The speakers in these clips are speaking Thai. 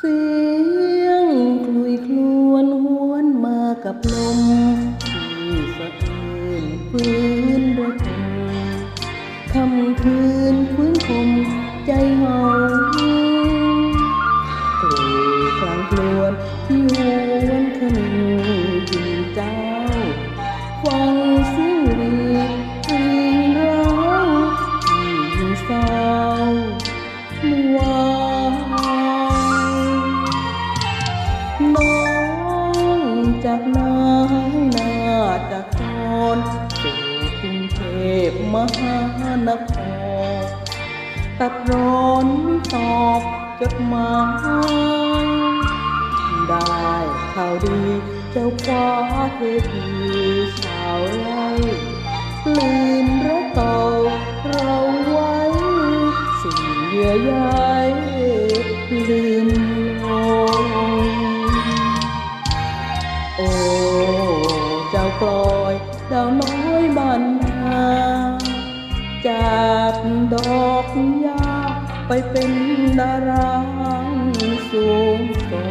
เสียงกลุยคลวนหวนมากับลมที่สะเทือนพื้นระทมคำพื้นพื้นคม จากนายนาจากตอนสู่กรุงเทพมหานครตัดร้อนไม่ตอบจดหมายได้ข่าวดีเจ้าคว้าเทพีสาวไล่ลืมรักเก่าเราไว้ สิ่งเยื่อใยลืม ดดอกยาไปเป็นดาราสูงส่ง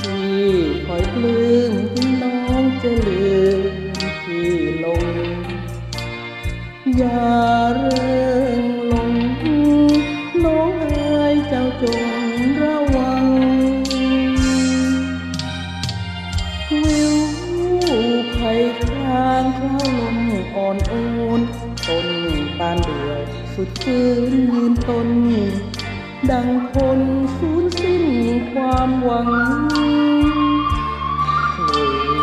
ที่คอยปลื้มที่น้องจะลืมที่ลงอย่า อ่อนโอนต้นบานเดือยสุดฟื้นยืนต้น ดังคนสูญสิ้นความหวังเค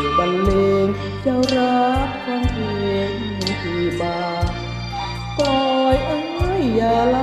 ยบรรเลงเจ้ารักคฟังเพียงที่บาปล่อยเอ้ยอย่าลา